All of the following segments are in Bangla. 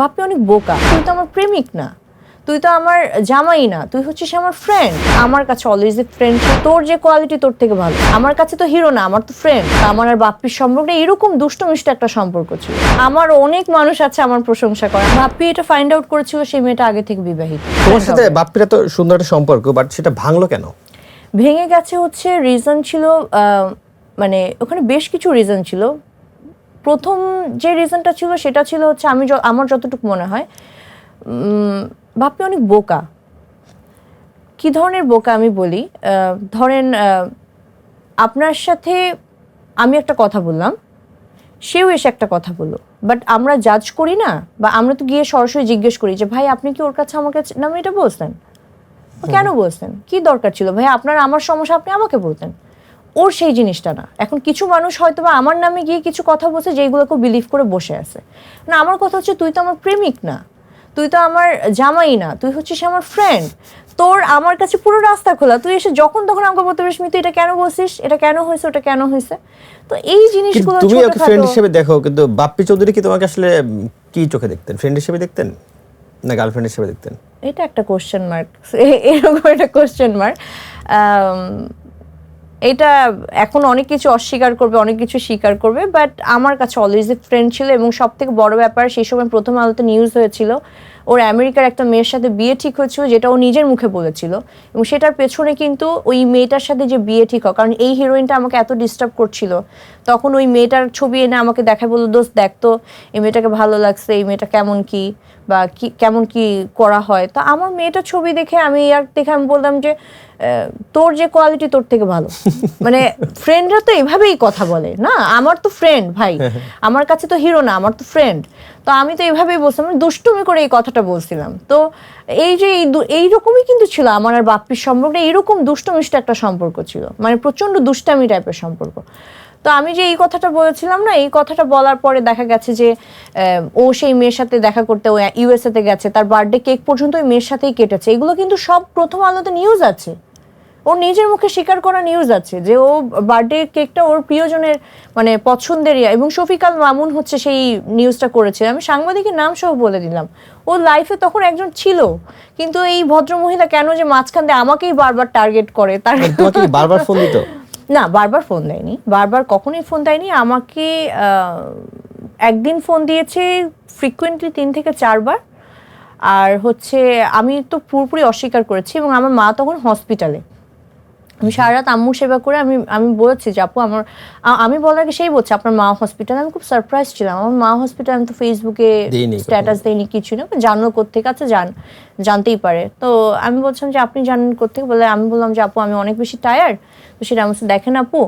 বাপ্পি অনেক বোকা। তুই তো আমার প্রেমিক না। তুই তো আমার জামাই না। তুই হচ্ছিস আমার ফ্রেন্ড আমার কাছে অলওয়েজ এ ফ্রেন্ড তোর যে কোয়ালিটি তোর থেকে ভালো। আমার কাছে তো হিরো না আমার তো ফ্রেন্ড আমার আর বাপ্পির সম্পর্কে এরকম দুষ্ট মিষ্ট একটা সম্পর্ক ছিল। আমার অনেক মানুষ আছে আমার প্রশংসা করে বাপ্পি এটা ফাইন্ড আউট করেছিল সেই মেয়েটা আগে থেকে বিবাহিত। তোমার সাথে বাপ্পির এত সুন্দর একটা সম্পর্ক বাট সেটা ভাঙলো কেন? ভেঙে গেছে হচ্ছে রিজন ছিল মানে ওখানে বেশ কিছু রিজন ছিল। প্রথম যে রিজনটা ছিল সেটা ছিল হচ্ছে আমি আমার যতটুকু মনে হয় বাপ্পি অনেক বোকা। কি ধরনের বোকা আমি বলি? ধরেন আপনার সাথে আমি একটা কথা বললাম সেও এসে একটা কথা বলল। বাট আমরা জাজ করি না বা আমরা তো গিয়ে সরাসরি জিজ্ঞেস করি যে ভাই আপনি কি ওর কাছে আমাকে নামে এটা বলছেন। কেন বলছেন? কি দরকার ছিল? ভাই আপনার আমার সমস্যা আপনি আমাকে বলতেন। ওর সেই জিনিসটা না। এখন কিছু মানুষ হয়তো বা আমার নামে গিয়ে কিছু কথা বলছে যেগুলোকে বিলিভ করে বসে আছে। না আমার কথা হচ্ছে তুই তো আমার প্রেমিক না। তুই তো আমার জামাই না। তুই হচ্ছিস আমার ফ্রেন্ড তোর আমার কাছে পুরো রাস্তা খোলা। তুই এসে যখন তখন আমাকে বলতে পারিস তুই এটা কেন বলছিস? এটা কেন হয়েছে? ওটা কেন হয়েছে? তো এই জিনিসগুলো তুমি ওকে ফ্রেন্ড হিসেবে দেখো কিন্তু বাপ্পি চৌধুরী কি তোমাকে আসলে কি চোখে দেখতেন? ফ্রেন্ড হিসেবে দেখতেন? না গার্লফ্রেন্ড হিসেবে দেখতেন? এটা একটা কোশ্চেন মার্ক এরকম একটা কোশ্চেন মার্ক এটা এখন অনেক কিছু অস্বীকার করবে, অনেক কিছু স্বীকার করবে বাট আমার কাছে অলওয়েজ ফ্রেন্ড ছিল এবং সব থেকে বড় ব্যাপার সেই সময় প্রথম আলোতে নিউজ হয়েছিল। ওর আমেরিকার একটা মেয়ের সাথে বিয়ে ঠিক হয়েছিল যেটা ও নিজের মুখে বলেছিল। এবং সেটার পেছনে কিন্তু ওই মেয়েটার সাথে যে বিয়ে ঠিক হয় কারণ এই হিরোইনটা আমাকে এত ডিস্টার্ব করছিল। তখন ওই মেয়েটার ছবি এনে আমাকে দেখায় বলল দোস্ত দেখতো এই মেয়েটাকে ভালো লাগছে এই মেয়েটা কেমন কি বা কি কেমন কি করা হয়? তো আমার মেয়েটার ছবি দেখে আমি আর দেখে আমি বললাম যে তোর যে কোয়ালিটি তোর থেকে ভালো। মানে ফ্রেন্ডরা তো এভাবেই কথা বলে না? আমার তো ফ্রেন্ড ভাই। আমার কাছে তো হিরো না আমার তো ফ্রেন্ড তো আমি তো এভাবেই বলছিলাম মানে দুষ্টুমি করে এই কথাটা বলছিলাম। তো এই যে এই এইরকমই কিন্তু ছিল আমার আর বাপ্পির সম্পর্কে, এইরকম দুষ্টমিষ্ট একটা সম্পর্ক ছিল মানে প্রচণ্ড দুষ্টামি টাইপের সম্পর্ক। তো আমি যে এই কথাটা বলেছিলাম না, এই কথাটা বলার পরে দেখা গেছে যে ও সেই মেয়ের সাথে দেখা করতে ও ইউএসএ তে গেছে, তার বার্থডে কেক পর্যন্ত ওই মেয়ের সাথেই কেটেছে। এগুলো কিন্তু সব প্রথম আলোতে নিউজ আছে। ওর নিজের মুখে স্বীকার করা নিউজ আছে যে ও বার্থডে কেকটা ওর প্রিয়জনের মানে পছন্দের ইয়া। এবং শফিকাল মামুন হচ্ছে সেই নিউজটা করেছে। আমি সাংবাদিকের নাম সহ বলে দিলাম। ও লাইফে তখন একজন ছিল। কিন্তু এই ভদ্রমহিলা কেন যে মাঝখান দিয়ে আমাকেই বারবার টার্গেট করে তার মানে বারবার ফোন দিত? না বারবার ফোন দেয়নি। বারবার কখনোই ফোন দেয়নি। আমাকে আহ, একদিন ফোন দিয়েছে ফ্রিকুয়েন্টলি তিন থেকে চারবার। আর হচ্ছে আমি তো পুরোপুরি অস্বীকার করেছি এবং আমার মা তখন হসপিটালে আমি সারা রাত আম্মু সেবা করে আমি আমি বলেছি যে আপু আমার আমি বলার আগে সেই বলছি আপনার মা হসপিটাল আমি খুব সারপ্রাইজ ছিলাম। আমার মা হসপিটাল আমি তো ফেসবুকে স্ট্যাটাস দেয়নি কিছু না জানলো কোথেকে আছে জান জানতেই পারে। তো আমি বলছিলাম যে আপনি জানেন কোথেকে বলে আমি বললাম যে আপু আমি অনেক বেশি টায়ার্ড তো সেটা আমার দেখেন আপু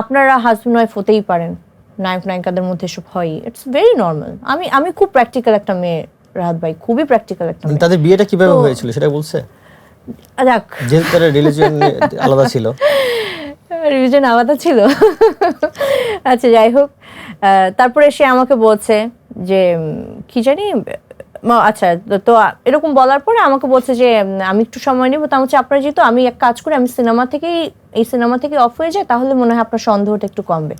আপনারা হাজব্যান্ড ওয়াইফ হতেই পারেন। নায়ক নায়িকাদের মধ্যে এসব হয় ইটস ভেরি নর্মাল আমি আমি খুব প্র্যাকটিক্যাল একটা মেয়ে রাহাত ভাই। খুবই প্র্যাকটিক্যাল একটা মেয়ে। তাদের বিয়েটা কীভাবে হয়েছিল সেটা বলছে? যাক। আলাদা ছিল। রিভিশন আলাদা ছিল। আচ্ছা যাই হোক। তারপরে সে আমাকে বলছে যে কি জানি আচ্ছা তো- তো এরকম বলার পরে আমাকে বলছে যে আমি একটু সময় নেব। তা হচ্ছে আপনার যেহেতু আমি এক কাজ করি আমি সিনেমা থেকেই এই সিনেমা থেকে অফ হয়ে যায় তাহলে মনে হয় আপনার সন্দেহটা একটু কমবে।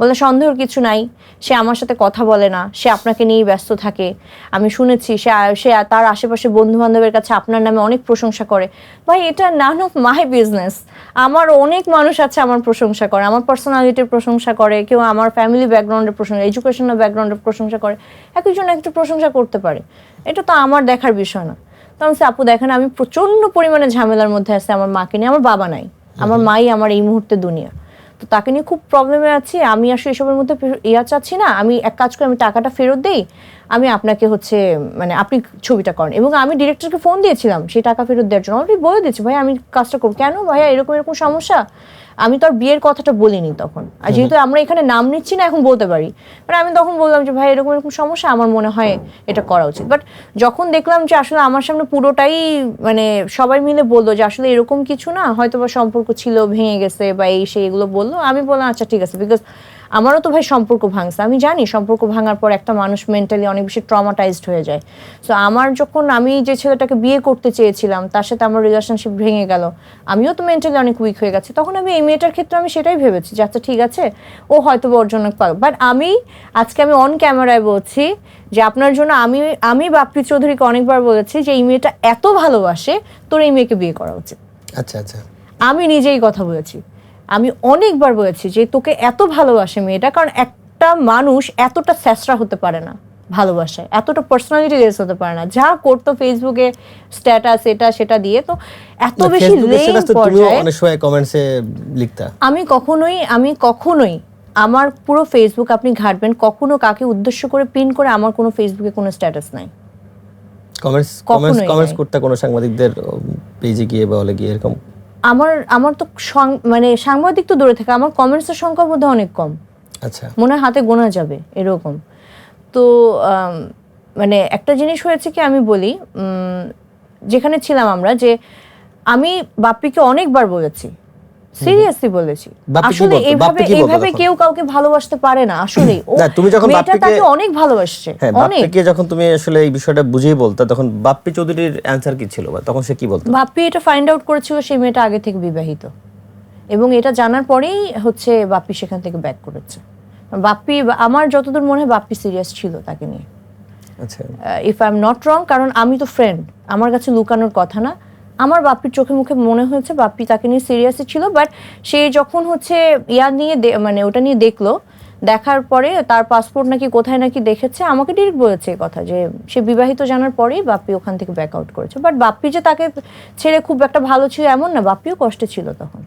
বলে সন্দেহের কিছু নাই। সে আমার সাথে কথা বলে না। সে আপনাকে নিয়েই ব্যস্ত থাকে। আমি শুনেছি সে সে তার আশেপাশে বন্ধু বান্ধবের কাছে আপনার নামে অনেক প্রশংসা করে। ভাই এটা নান অফ মাই বিজনেস আমার অনেক মানুষ আছে আমার প্রশংসা করে। আমার পার্সোনালিটির প্রশংসা করে। কেউ আমার ফ্যামিলি ব্যাকগ্রাউন্ডের প্রশংসা এডুকেশনাল ব্যাকগ্রাউন্ডের প্রশংসা করে। একজন একটু প্রশংসা করতে পারে। এটা তো আমার দেখার বিষয় না। তো আমি বলছি, আপু দেখেন আমি প্রচণ্ড পরিমাণে ঝামেলার মধ্যে আছে। আমার মাকে নিয়ে। আমার বাবা নাই। আমার মাই আমার এই মুহূর্তে দুনিয়া। তো তাকে নিয়ে খুব প্রবলেমে আছি। আমি আসলে এসবের মধ্যে ইয়া চাচ্ছি না। আমি এক কাজ করে, আমি টাকাটা ফেরত দেই। আমি আপনাকে হচ্ছে মানে আপনি ছবিটা করেন। এবং আমি ডিরেক্টরকে ফোন দিয়েছিলাম সেই টাকা ফেরত দেওয়ার জন্য। অলরেডি বলে দিয়েছি ভাই আমি কাজটা করব। কেন ভাইয়া এরকম এরকম সমস্যা? আমি তো আর বিয়ের কথাটা বলিনি তখন। আর যেহেতু আমরা এখানে নাম নিচ্ছি না এখন বলতে পারি। মানে আমি তখন বললাম যে ভাই এরকম এরকম সমস্যা আমার মনে হয় এটা করা উচিত। বাট যখন দেখলাম যে আসলে আমার সামনে পুরোটাই মানে সবাই মিলে বলল যে আসলে এরকম কিছু না হয়তো বা সম্পর্ক ছিল ভেঙে গেছে বা এই সেই এগুলো বলল। আমি বললাম আচ্ছা ঠিক আছে। বিকজ আমারও তো ভাই সম্পর্ক ভাঙছে। আমি জানি সম্পর্ক ভাঙার পর একটা মানুষ মেন্টালি অনেক বেশি ট্রমাটাইজড হয়ে যায়। সো আমার যখন আমি যে ছেলেটাকে বিয়ে করতে চেয়েছিলাম তার সাথে আমার রিলেশনশিপ ভেঙে গেল। আমিও তো মেন্টালি অনেক উইক হয়ে গেছে। তখন আমি এই মেয়েটার ক্ষেত্রে আমি সেটাই ভেবেছি যে আচ্ছা ঠিক আছে ও হয়তো বা ওর জন্য বাট আমি আজকে আমি অন ক্যামেরায় বলছি যে আপনার জন্য আমি আমি বাপ্পি চৌধুরীকে অনেকবার বলেছি যে এই মেয়েটা এত ভালোবাসে তোর এই মেয়েকে বিয়ে করা উচিত। আচ্ছা আচ্ছা। আমি নিজেই কথা বলেছি। আমি অনেকবার বলেছি যে তোকে এত ভালোবাসে মেয়েটা কারণ একটা মানুষ এতটা স্যাসরা হতে পারে না ভালোবাসায় এতটা পার্সোনালিটি লেস হতে পারে না। যা করতো ফেসবুকে স্ট্যাটাস এটা সেটা দিয়ে তো এত বেশি পর্যায়ে অনেক সময় কমেন্টসে লিখতা। আমি কখনোই আমি কখনোই আমার পুরো ফেসবুক আপনি ঘাটবেন কখনো কাকে উদ্দেশ্য করে পিন করে আমার কোনো ফেসবুকে কোনো স্ট্যাটাস নাই। কমেন্টস কমেন্টস কমেন্টস করতে কোনো সাংবাদিকদের পেজে গিয়ে বা হলে গিয়ে এরকম আমার আমার তো মানে সাংবাদিক তো দূরে থাকে আমার কমেন্টসের সংখ্যা মধ্যে অনেক কম। আচ্ছা। মনে হয় হাতে গোনা যাবে এরকম। তো মানে একটা জিনিস হয়েছে কি আমি বলি যেখানে ছিলাম আমরা যে আমি বাপ্পিকে অনেকবার বলেছি সিরিয়াসলি বলেছি। আসলে এইভাবে এইভাবে কেউ কাউকে ভালোবাসতে পারে না আসলে তুমি যখন বাপ্পিকে- তাকে অনেক ভালোবাসছে হ্যাঁ অনেক। বাপ্পিকে যখন তুমি আসলে এই বিষয়টা বুঝিয়ে বলতে তখন বাপ্পি চৌধুরীর অ্যান্সার কি ছিল বা তখন সে কি বলতো? বাপ্পি এটা ফাইন্ড আউট করেছিল সেই মেয়েটা আগে থেকে বিবাহিত। এবং এটা জানার পরেই হচ্ছে বাপ্পি সেখান থেকে ব্যাক করেছে। বাপ্পি আমার যতদূর মনে হয় বাপ্পি সিরিয়াস ছিল তাকে নিয়ে। আচ্ছা। If I am not wrong কারণ আমি তো ফ্রেন্ড আমার কাছে লুকানোর কথা না। আমার বাপ্পির চোখে মুখে মনে হয়েছে বাপ্পি তাকে নিয়ে সিরিয়াসই ছিল বাট সে যখন হচ্ছে ইয়া নিয়ে মানে ওটা নিয়ে দেখল, দেখার পরে তার পাসপোর্ট নাকি কোথায় নাকি দেখেছে, আমাকে ডিরেক্ট বলেছে এই কথা যে সে বিবাহিত জানার পরেই বাপ্পি ওখান থেকে ব্যাক আউট করেছে। বাট বাপ্পি যে তাকে ছেড়ে খুব একটা ভালো ছিল এমন না, বাপ্পিও কষ্টে ছিল তখন।